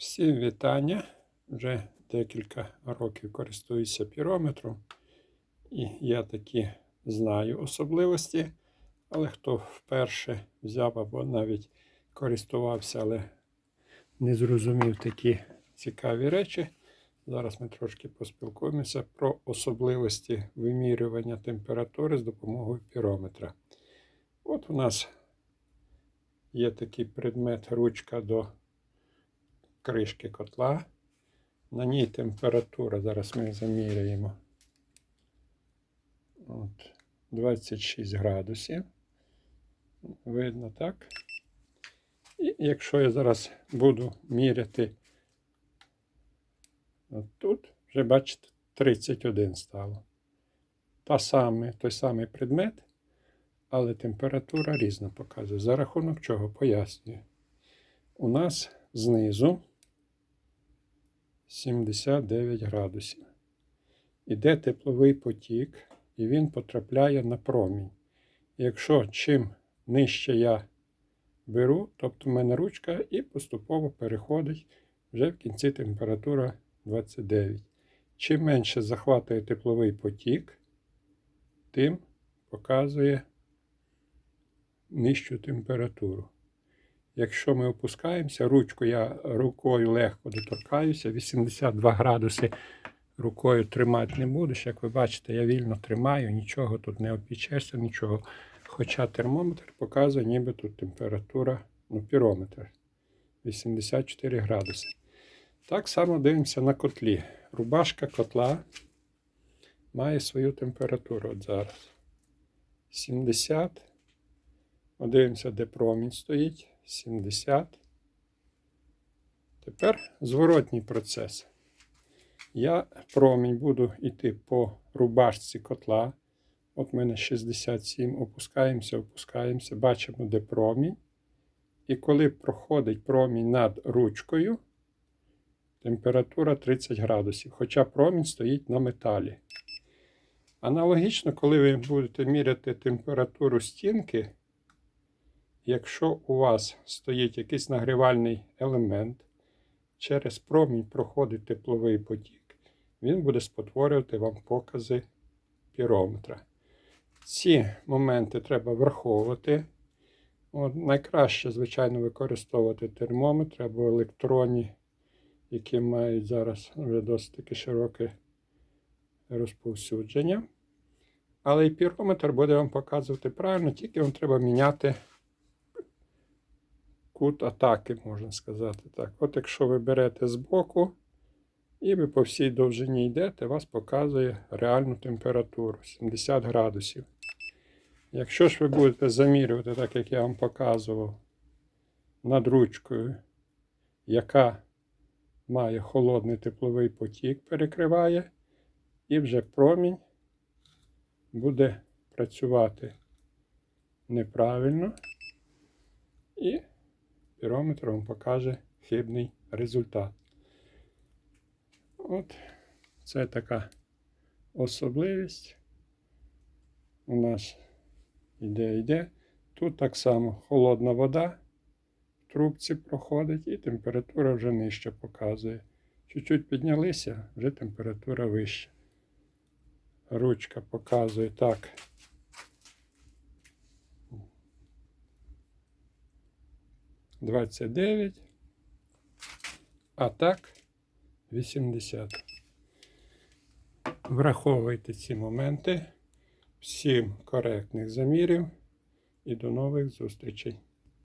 Всім вітання. Вже декілька років користуюся пірометром. І я такі знаю особливості. Але хто вперше взяв або навіть користувався, але не зрозумів такі цікаві речі. Зараз ми трошки поспілкуємося про особливості вимірювання температури з допомогою пірометра. От у нас є такий предмет ручка до кришки котла. На ній температура, зараз ми заміряємо. От, 26 градусів. Видно так. І якщо я зараз буду міряти от тут, вже бачите, 31 стало. Та саме, той самий предмет, але температура різна показує. За рахунок чого пояснюю. У нас знизу 79 градусів. Іде тепловий потік, і він потрапляє на промінь. Якщо чим нижче я беру, тобто в мене ручка, і поступово переходить вже в кінці температура 29. Чим менше захватує тепловий потік, тим показує нижчу температуру. Якщо ми опускаємося, ручку я рукою легко доторкаюся, 82 градуси рукою тримати не будеш. Як ви бачите, я вільно тримаю, нічого тут не опічешся, нічого. Хоча термометр показує, ніби тут температура, ну, пірометр 84 градуси. Так само дивимося на котлі. Рубашка котла має свою температуру от зараз. 70. Подивимося, де промінь стоїть. 70. Тепер зворотній процес. Я промінь буду йти по рубашці котла. От в мене 67. Опускаємося, опускаємося. Бачимо, де промінь. І коли проходить промінь над ручкою, температура 30 градусів. Хоча промінь стоїть на металі. Аналогічно, коли ви будете міряти температуру стінки, якщо у вас стоїть якийсь нагрівальний елемент, через промінь проходить тепловий потік, він буде спотворювати вам покази пірометра. Ці моменти треба враховувати. От, Найкраще, звичайно, використовувати термометри або електронні, які мають зараз вже досить таки широке розповсюдження. Але і пірометр буде вам показувати правильно, тільки вам треба міняти кут атаки, можна сказати так. От якщо ви берете з боку і ви по всій довжині йдете, вас показує реальну температуру 70 градусів. Якщо ж ви будете замірювати, так як я вам показував, над ручкою, яка має холодний тепловий потік, перекриває, і вже промінь буде працювати неправильно, і пірометр вам покаже хибний результат. От це така особливість. У нас іде, йде. Тут так само холодна вода в трубці проходить, і температура вже нижче показує. Чуть-чуть піднялися, вже температура вища. Ручка показує так. Двадцять дев'ять, а так 80. Враховуйте ці моменти. Всім коректних замірів і до нових зустрічей.